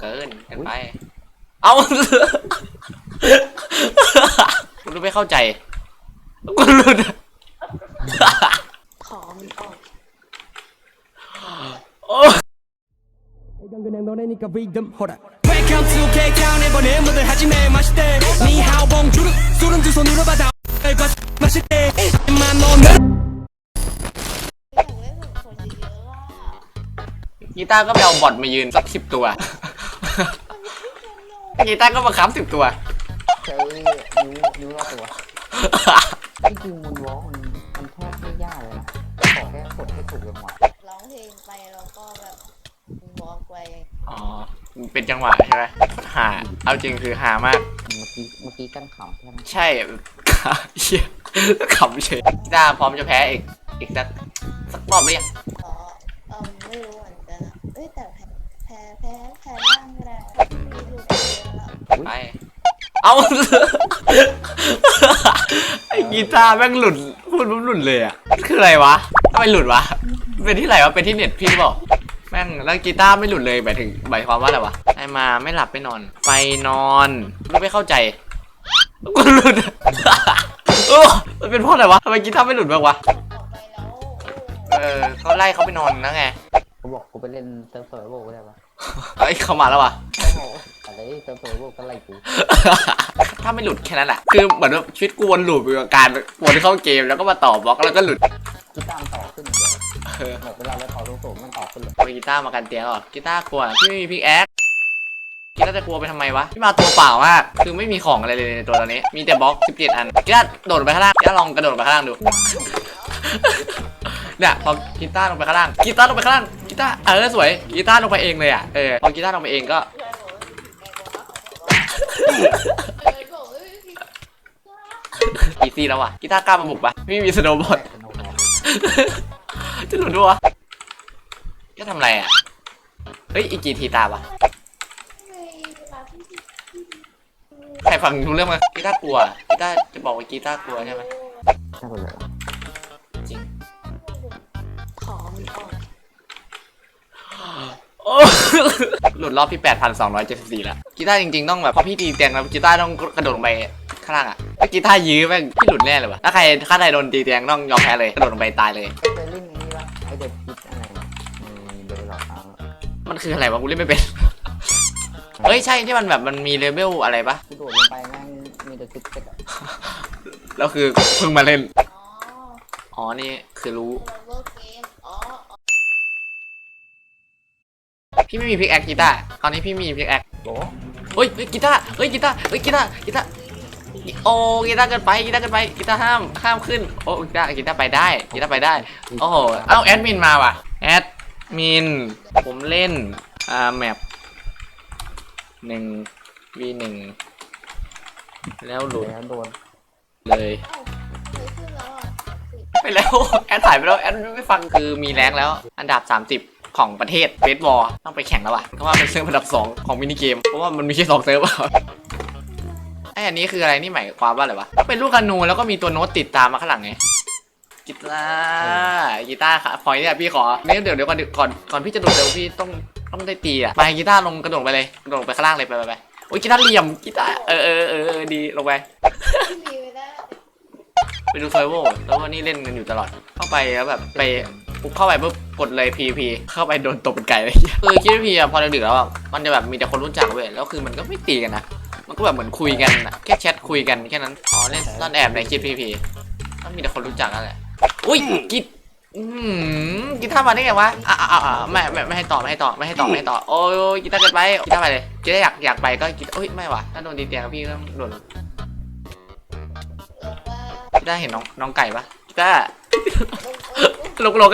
เกินเกินไป เอาคุณไม่เข้าใจคุณหลุด ขอมันออก โอ้ 이건 그냥 노래니까 리듬 호라 Welcome to K-Town 이번에 모두 하지매 마시대 니하오 봉주르 소름 두 손으로 받아 과 마시대 만 너는 อยากเล่นแบบคนเยอะๆอ่ะ กีตาร์ก็ไปเอาบอทมายืนสักสิบตัว กีตาร์ก็มาค้ำสิบตัว ใช้นิ้วนิ้วรอบตัวที่จริงมูนวอล์กมันมันแทบไม่ยากเลยนะขอแค่กดให้ถูกจังหวะร้องเพลงไปแล้วก็แบบบอกไปอ๋อ เป็นจังหวะใช่ไหมหา เอาจริงคือหามาก เมื่อกี้เมื่อกี้กั้นขำแค่นั้นใช่เชี่ยขำเฉยกีตาร์พร้อมจะแพ้อีก อีกสักสักรอบไหมยัง ขอเออไม่รู้เหมือน ไปเอาไอ้กีตาร์แม่งหลุดพูดมันหลุดเลยอะคืออะไรวะทำไมหลุดวะเป็นที่ไหนวะเป็นที่เน็ตพี่หรือเปล่าแม่งแล้วกีตาร์ไม่หลุดเลยหมายถึงหมายความว่าอะไรวะไอมาไม่หลับไม่นอน ไปนอนไม่เข้าใจกูหลุดโอ้มันเป็นเพราะอะไรวะทำไมกีตาร์ไม่หลุดบ้างวะออกไปแล้วเออเขาไล่เขาไปนอนแล้วไงกูบอกกูไปเล่นเซิร์ฟเฟอร์โบก็ได้ปะเอ้ยเขามาแล้ววะอะไร เซิร์ฟเฟอร์โบก็ไล่กูถ้าไม่หลุดแค่นั้นแหละคือเหมือนว่าชีวิตกูวนลูปอยู่กับการวนเข้าเกมแล้วก็มาต่อบล็อกแล้วก็หลุดกีตาร์มันต่อขึ้นอย่างเดียวเออแบบเวลาเราต่อสูงๆมันต่อขึ้นเลยเอากีตาร์มากันเตียงเหรอกีตาร์กลัวพี่ไม่มีพิกแอคกีตาร์จะกลัวไปทำไมวะพี่มาตัวเปล่ามากคือไม่มีของอะไรเลยในตัวตอนนี้ มีแต่บล็อก 17 อันกีตาร์โดดไปข้างล่างกีตาร์ลองกระโดดไปข้างล่างดูเนี่ยพอกีตาร์ลงไปข้างล่างกีตาร์ลงไปข้างล่างกีตาร์เออสวยกีตาร์ลงไปเองเลยอะเออพอกีตาร์ลงไปเองก็เพื่ อนบอกว่าเออบอกว่าเออพี่อีซี่แล้วว่ะกีตาร์กล้ามาบุกปะไม่มีสโนว์บอร์ดเป็นโนบอลจะหลุดด้วยวะจะทำอะไรอะ เฮ้ย อีกกี่ทีตามวะในเวลาที่ใครฟังรู้เรื่องมั้ยกีตาร์กลัวกีตาร์จะบอกว่ากีตาร์กลัวใช่ไหมน่าเบื่อจริง ขอมันออกโอ้ หลุดรอบที่ 8,274 แล้ว กีตาร์จริงๆต้องแบบพอพี่ตีเตียงแล้วกีตาร์ต้องกระโดดลงไปข้างล่างอะถ้ากีตาร์ยื้อแม่งพี่หลุดแน่เลยวะถ้าใครถ้าใครโดนตีเตียงต้องยอมแพ้เลยกระโดดลงไปตายเลย เคยเล่นไอ้นี่ปะไอเด็กคิดอะไรนะมีเดเวลลอปมามันคืออะไรวะกูเล่นไม่เป็น เฮ้ยใช่ที่มันแบบมันมีเลเวลอะไรปะกูโดดลงไปแม่งมีแต่คิดเซ็กอะแล้วคือเพิ่งมาเล่น อ๋ออ๋อนี่คือรู้ เวอร์เกมอ๋ออ๋อ พี่ไม่มีพิกแอคกีตาร์ตอนนี้พี่มีพิกแอคโอ้เฮ้ยเฮ้ยกีตาร์เฮ้ยกีตาร์เฮ้ยกีตาร์กีตาร์โอ้กีตาร์เกินไปกีตาร์เกินไปกีตาร์ห้ามห้ามขึ้นโอ้กีตาร์กีตาร์ไปได้กีตาร์ไปได้โอ้โหเอ้าแอดมินมาว่ะแอดมินผมเล่นอ่าแมปหนึ่งวีหนึ่งแล้วหลุดแล้วโดนเลยเอ้าเคยขึ้นแล้วอะสิบไปแล้วแอดถ่ายไปแล้วแอดไม่ฟังคือมีแรงแล้ว อันดับ 30 ของประเทศเบสบอลต้องไปแข่งแล้วอะเพราะว่าเป็นเซิร์ฟอันดับ 2 ของมินิเกม เพราะว่ามันมีแค่สองเซิร์ฟอะไออันนี้คืออะไรนี่หมายความว่าอะไรวะก็เป็นลูกคานูแล้วก็มีตัวโน้ตติดตามมาข้างหลังไงกีตาร์กีตาร์ค่ะพอยเนี่ยพี่ขอเนี่ยเดี๋ยวเดี๋ยวก่อนก่อนก่อนพี่จะโดดเร็วพี่ต้องต้องได้ตีอะไปกีตาร์ลงกระโดดไปเลยกระโดดไปข้างล่างเลยไปไปไปโอ้ยกีตาร์เหลี่ยมกีตาร์เออเออเออเออดีลงไปมีไม่ได้ไปดูเซอร์โวแล้ววันนี้เล่นกันอยู่ตลอดเข้าไปแล้วแบบไป ปุ๊บเข้าไปปุ๊บกดเลย PVP เข้าไปโดนตบเป็นไก่เลยคือคิดว่าพีอะพอดึกๆแล้วอะมันจะแบบมีแต่คนรู้จักเว้ยแล้วคือมันก็ไม่ตีกันนะมันก็แบบเหมือนคุยกันอะแค่แชทคุยกันแค่นั้นอ๋อเล่นซ่อนแอบในคลิป PVP ก็มีแต่คนรู้จักนั่นแหละอุ้ยกิดอืมกีตาร์มาได้ไงวะอะอะอะไม่ไม่ไม่ให้ต่อไม่ให้ต่อไม่ให้ต่อไม่ให้ต่อโอ้ยกีตาร์เกินไปกีตาร์ไปเลยกีตาร์อยากอยากไปก็กีตาร์โอ้ยไม่วะถ้าโดนตีเตียงพี่ก็ต้องโดนหรือว่ากีตาร์เห็นน้องน้องไก่ปะกีตาร์ลงลงกัน